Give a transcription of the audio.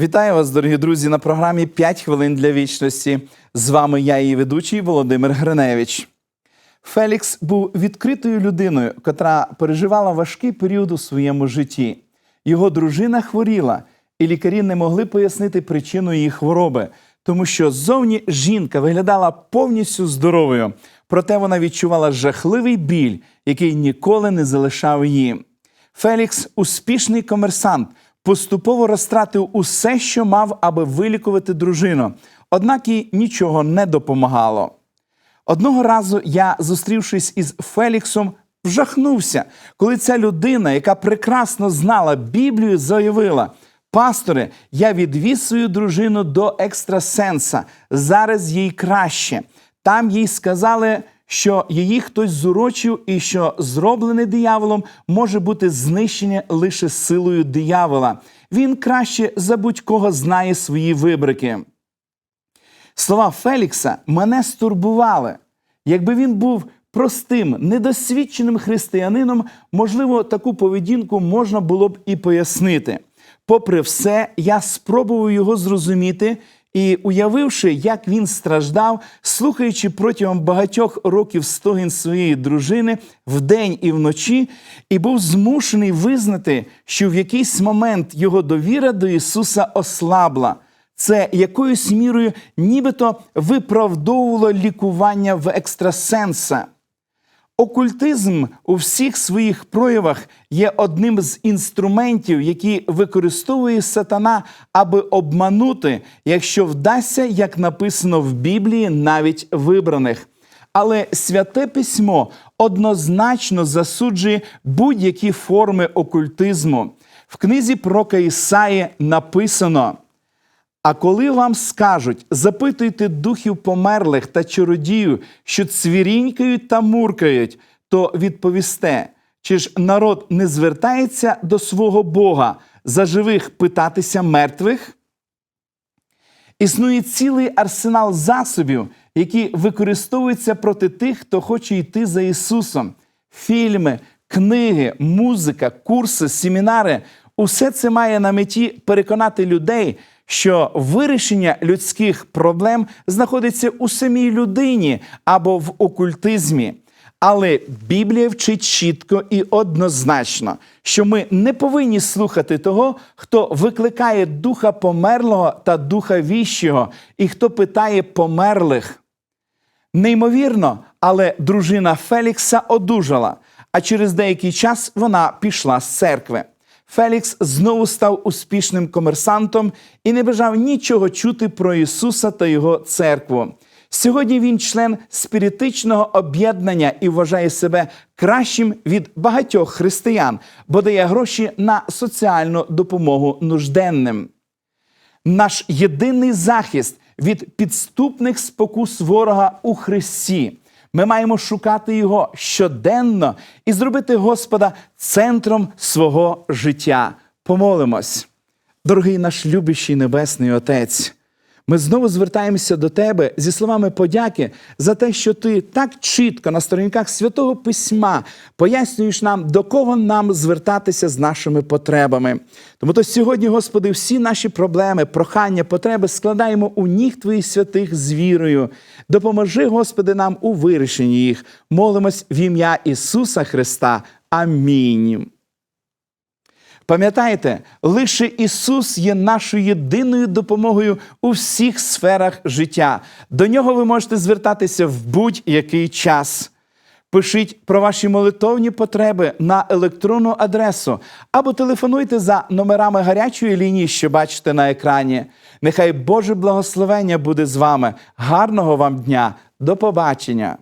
Вітаю вас, дорогі друзі, на програмі «5 хвилин для вічності. З вами я, її ведучий Володимир Гриневич. Фелікс був відкритою людиною, котра переживала важкий період у своєму житті. Його дружина хворіла, і лікарі не могли пояснити причину її хвороби, тому що ззовні жінка виглядала повністю здоровою, проте вона відчувала жахливий біль, який ніколи не залишав її. Фелікс, успішний комерсант, поступово розтратив усе, що мав, аби вилікувати дружину, однак їй нічого не допомагало. Одного разу я, зустрівшись із Феліксом, вжахнувся, коли ця людина, яка прекрасно знала Біблію, заявила: Пасторе, я відвіз свою дружину до екстрасенса. Зараз їй краще. Там їй сказали, що її хтось зурочив, і що зроблене дияволом може бути знищене лише силою диявола. Він краще за будь-кого знає свої вибрики. Слова Фелікса мене стурбували. Якби він був простим, недосвідченим християнином, можливо, таку поведінку можна було б і пояснити. Попри все, я спробував його зрозуміти і, уявивши, як він страждав, слухаючи протягом багатьох років стогін своєї дружини вдень і вночі, і був змушений визнати, що в якийсь момент його довіра до Ісуса ослабла. Це якоюсь мірою нібито виправдовувало лікування в екстрасенса. Окультизм у всіх своїх проявах є одним з інструментів, які використовує сатана, аби обманути, якщо вдасться, як написано в Біблії, навіть вибраних. Але святе письмо однозначно засуджує будь-які форми окультизму. В книзі пророка Ісаї написано. А коли вам скажуть, запитуйте духів померлих та чародію, що цвірінькають та муркають, то відповісте, чи ж народ не звертається до свого Бога за живих питатися мертвих? Існує цілий арсенал засобів, які використовуються проти тих, хто хоче йти за Ісусом. Фільми, книги, музика, курси, семінари усе це має на меті переконати людей, що вирішення людських проблем знаходиться у самій людині або в окультизмі. Але Біблія вчить чітко і однозначно, що ми не повинні слухати того, хто викликає духа померлого та духа віщого, і хто питає померлих. Неймовірно, але дружина Фелікса одужала, а через деякий час вона пішла з церкви. Фелікс знову став успішним комерсантом і не бажав нічого чути про Ісуса та Його церкву. Сьогодні він член спіритичного об'єднання і вважає себе кращим від багатьох християн, бо дає гроші на соціальну допомогу нужденним. Наш єдиний захист від підступних спокус ворога у Христі. Ми маємо шукати Його щоденно і зробити Господа центром свого життя. Помолимось. Дорогий наш любящий Небесний Отець. Ми знову звертаємося до Тебе зі словами подяки за те, що Ти так чітко на сторінках святого письма пояснюєш нам, до кого нам звертатися з нашими потребами. Тому то сьогодні, Господи, всі наші проблеми, прохання, потреби складаємо у ніг Твоїх святих з вірою. Допоможи, Господи, нам у вирішенні їх. Молимось в ім'я Ісуса Христа. Амінь. Пам'ятайте, лише Ісус є нашою єдиною допомогою у всіх сферах життя. До нього ви можете звертатися в будь-який час. Пишіть про ваші молитовні потреби на електронну адресу або телефонуйте за номерами гарячої лінії, що бачите на екрані. Нехай Боже благословення буде з вами. Гарного вам дня! До побачення!